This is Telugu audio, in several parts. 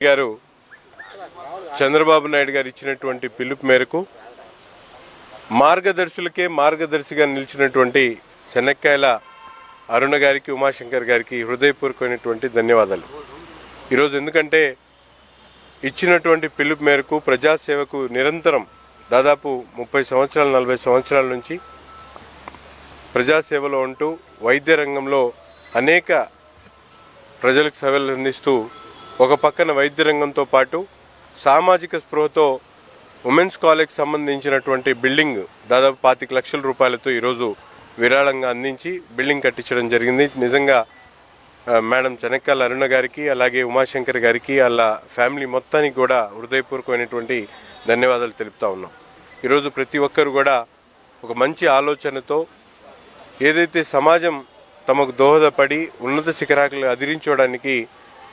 గారు చంద్రబాబు నాయుడు గారు ఇచ్చినటువంటి పిలుపు మేరకు మార్గదర్శులకే మార్గదర్శిగా నిలిచినటువంటి శనక్కాయల అరుణ గారికి ఉమాశంకర్ గారికి హృదయపూర్వకమైనటువంటి ధన్యవాదాలు. ఈరోజు ఎందుకంటే ఇచ్చినటువంటి పిలుపు మేరకు ప్రజాసేవకు నిరంతరం దాదాపు ముప్పై సంవత్సరాలు నలభై సంవత్సరాల నుంచి ప్రజాసేవలో ఉంటూ వైద్య రంగంలో అనేక ప్రజలకు సేవలు అందిస్తూ ఒక పక్కన వైద్య రంగంతో పాటు సామాజిక స్పృహతో ఉమెన్స్ కాలేజ్ సంబంధించినటువంటి బిల్డింగ్ దాదాపు పాతిక లక్షల రూపాయలతో ఈరోజు విరాళంగా అందించి బిల్డింగ్ కట్టించడం జరిగింది. నిజంగా మేడం చెనక్కాల అరుణ గారికి అలాగే ఉమాశంకర్ గారికి వాళ్ళ ఫ్యామిలీ మొత్తానికి కూడా హృదయపూర్వకమైనటువంటి ధన్యవాదాలు తెలుపుతా ఉన్నాం. ఈరోజు ప్రతి ఒక్కరు కూడా ఒక మంచి ఆలోచనతో ఏదైతే సమాజం తమకు దోహదపడి ఉన్నత శిఖరాకులు అదిరించడానికి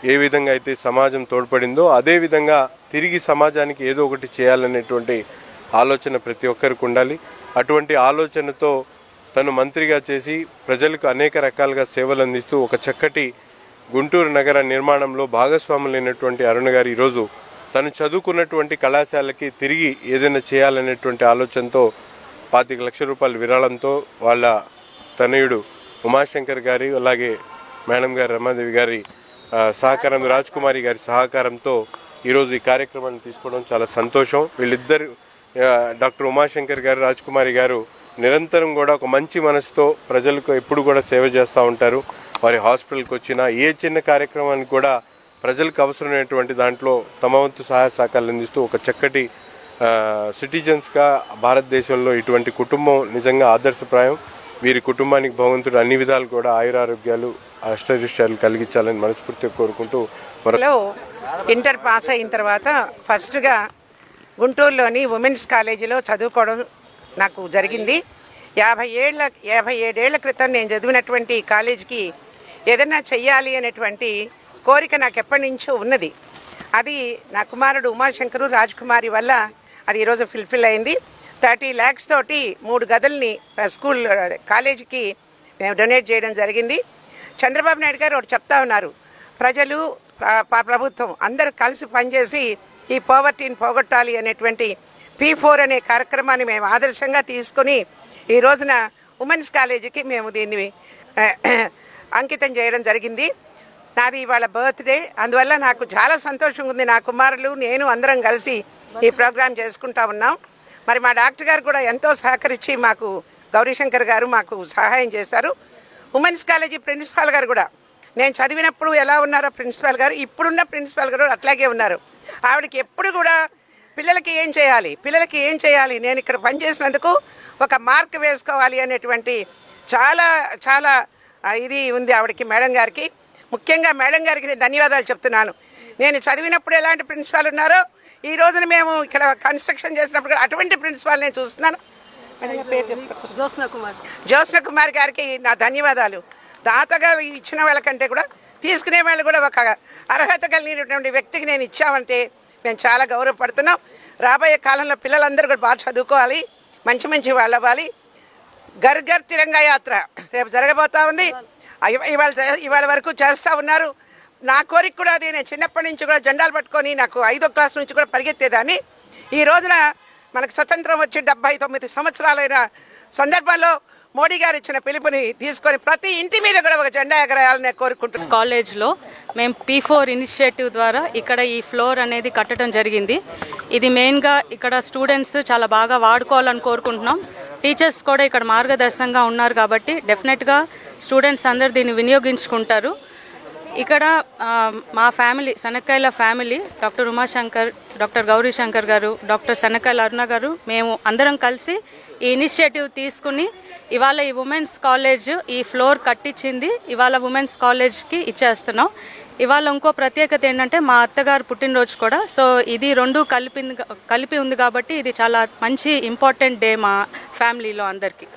ఏ విధంగా అయితే సమాజం తోడ్పడిందో అదేవిధంగా తిరిగి సమాజానికి ఏదో ఒకటి చేయాలనేటువంటి ఆలోచన ప్రతి ఒక్కరికి ఉండాలి. అటువంటి ఆలోచనతో తను మంత్రిగా చేసి ప్రజలకు అనేక రకాలుగా సేవలు అందిస్తూ ఒక చక్కటి గుంటూరు నగర నిర్మాణంలో భాగస్వాములైనటువంటి అరుణ గారు ఈరోజు తను చదువుకున్నటువంటి కళాశాలకి తిరిగి ఏదైనా చేయాలనేటువంటి ఆలోచనతో పాతిక లక్షల రూపాయల విరాళంతో వాళ్ళ తనయుడు ఉమాశంకర్ గారి అలాగే మేడం గారు రమాదేవి గారి సహకారం రాజ్కుమారి గారి సహకారంతో ఈరోజు ఈ కార్యక్రమాన్ని తీసుకోవడం చాలా సంతోషం. వీళ్ళిద్దరు డాక్టర్ ఉమాశంకర్ గారు రాజ్ కుమారి గారు నిరంతరం కూడా ఒక మంచి మనసుతో ప్రజలకు ఎప్పుడు కూడా సేవ చేస్తూ ఉంటారు. వారి హాస్పిటల్కి వచ్చిన ఏ చిన్న కార్యక్రమానికి కూడా ప్రజలకు అవసరమైనటువంటి దాంట్లో తమ వంతు సహాయ సహకారాలు అందిస్తూ ఒక చక్కటి సిటిజన్స్గా భారతదేశంలో ఇటువంటి కుటుంబం నిజంగా ఆదర్శప్రాయం. వీరి కుటుంబానికి భగవంతుడు అన్ని విధాలు కూడా ఆయురారోగ్యాలు అష్టరిష్టాలు కలిగించాలని మనస్ఫూర్తిగా కోరుకుంటూ మరొక ఇంటర్ పాస్ అయిన తర్వాత ఫస్ట్గా గుంటూరులోని ఉమెన్స్ కాలేజీలో చదువుకోవడం నాకు జరిగింది. యాభై ఏళ్ళ యాభై ఏడేళ్ళ క్రితం నేను చదివినటువంటి కాలేజీకి ఏదైనా చెయ్యాలి అనేటువంటి కోరిక నాకు ఎప్పటి నుంచో ఉన్నది. అది నా కుమారుడు ఉమాశంకరు రాజ్ కుమారి వల్ల అది ఈరోజు ఫుల్ఫిల్ అయింది. థర్టీ ల్యాక్స్ తోటి మూడు గదుల్ని స్కూల్ కాలేజీకి మేము డొనేట్ చేయడం జరిగింది. చంద్రబాబు నాయుడు గారు ఒకటి చెప్తా ఉన్నారు. ప్రజలు ప్రభుత్వం అందరూ కలిసి పనిచేసి ఈ పోవర్టీని పోగొట్టాలి అనేటువంటి పీ ఫోర్ అనే కార్యక్రమాన్ని మేము ఆదర్శంగా తీసుకొని ఈ రోజున ఉమెన్స్ కాలేజీకి మేము దీన్ని అంకితం చేయడం జరిగింది. నాది ఇవాళ బర్త్డే అందువల్ల నాకు చాలా సంతోషంగా ఉంది. నా కుమారులు నేను అందరం కలిసి ఈ ప్రోగ్రాం చేసుకుంటా ఉన్నాం. మరి మా డాక్టర్ గారు కూడా ఎంతో సహకరించి మాకు గౌరీశంకర్ గారు మాకు సహాయం చేశారు. ఉమెన్స్ కాలేజీ ప్రిన్సిపాల్ గారు కూడా. నేను చదివినప్పుడు ఎలా ఉన్నారో ప్రిన్సిపాల్ గారు ఇప్పుడున్న ప్రిన్సిపాల్ గారు అట్లాగే ఉన్నారు. ఆవిడకి ఎప్పుడు కూడా పిల్లలకి ఏం చేయాలి పిల్లలకి ఏం చేయాలి నేను ఇక్కడ పనిచేసినందుకు ఒక మార్క్ వేసుకోవాలి అనేటువంటి చాలా చాలా ఇది ఉంది ఆవిడకి మేడం గారికి. ముఖ్యంగా మేడం గారికి నేను ధన్యవాదాలు చెప్తున్నాను. నేను చదివినప్పుడు ఎలాంటి ప్రిన్సిపాల్ ఉన్నారో ఈ రోజున మేము ఇక్కడ కన్స్ట్రక్షన్ చేసినప్పుడు కూడా అటువంటి ప్రిన్సిపాల్ నేను చూస్తున్నాను. జ్యోత్స్న కుమార్. జ్యోత్స్న కుమార్ గారికి నా ధన్యవాదాలు. దాతగా ఇచ్చిన వాళ్ళకంటే కూడా తీసుకునే వాళ్ళు కూడా ఒక అర్హత కలిగినటువంటి వ్యక్తికి నేను ఇచ్చామంటే మేము చాలా గౌరవపడుతున్నాం. రాబోయే కాలంలో పిల్లలందరూ కూడా బాగా చదువుకోవాలి మంచి మంచి వాళ్ళు అవ్వాలి. గర్ గర్ తిరంగా యాత్ర రేపు జరగబోతా ఉంది. ఇవ- ఇవాళ ఇవాళ వరకు చేస్తూ ఉన్నారు. నా కోరిక కూడా అది. నేను చిన్నప్పటి నుంచి కూడా జెండాలు పట్టుకొని నాకు ఐదో క్లాస్ నుంచి కూడా పరిగెత్తేదాన్ని. ఈ రోజున మనకు స్వతంత్రం వచ్చి డెబ్బై తొమ్మిది సంవత్సరాలైన సందర్భంలో మోడీ గారు ఇచ్చిన పిలుపుని తీసుకొని ప్రతి ఇంటి మీద కూడా ఒక జెండా ఎగరేయాలని కోరుకుంటున్నాం. కాలేజ్లో మేము పీ ఫోర్ ఇనిషియేటివ్ ద్వారా ఇక్కడ ఈ ఫ్లోర్ అనేది కట్టడం జరిగింది. ఇది మెయిన్గా ఇక్కడ స్టూడెంట్స్ చాలా బాగా వాడుకోవాలని కోరుకుంటున్నాం. టీచర్స్ కూడా ఇక్కడ మార్గదర్శకంగా ఉన్నారు కాబట్టి డెఫినెట్గా స్టూడెంట్స్ అందరు దీన్ని వినియోగించుకుంటారు. ఇక్కడ మా family Shanakkayala family doctor Umashankar doctor Gauri Shankar గారు డాక్టర్ శనక్కాయల అరుణ గారు మేము అందరం కలిసి ఈ ఇనిషియేటివ్ తీసుకుని ఇవాళ ఈ ఉమెన్స్ కాలేజ్ ఈ ఫ్లోర్ కట్టించింది. ఇవాళ ఉమెన్స్ కాలేజ్కి ఇచ్చేస్తున్నాం. ఇవాళ ఇంకో ప్రత్యేకత ఏంటంటే మా అత్తగారు పుట్టినరోజు కూడా. సో ఇది రెండు కలిపింది కలిపి ఉంది కాబట్టి ఇది చాలా మంచి ఇంపార్టెంట్ డే మా ఫ్యామిలీలో అందరికీ.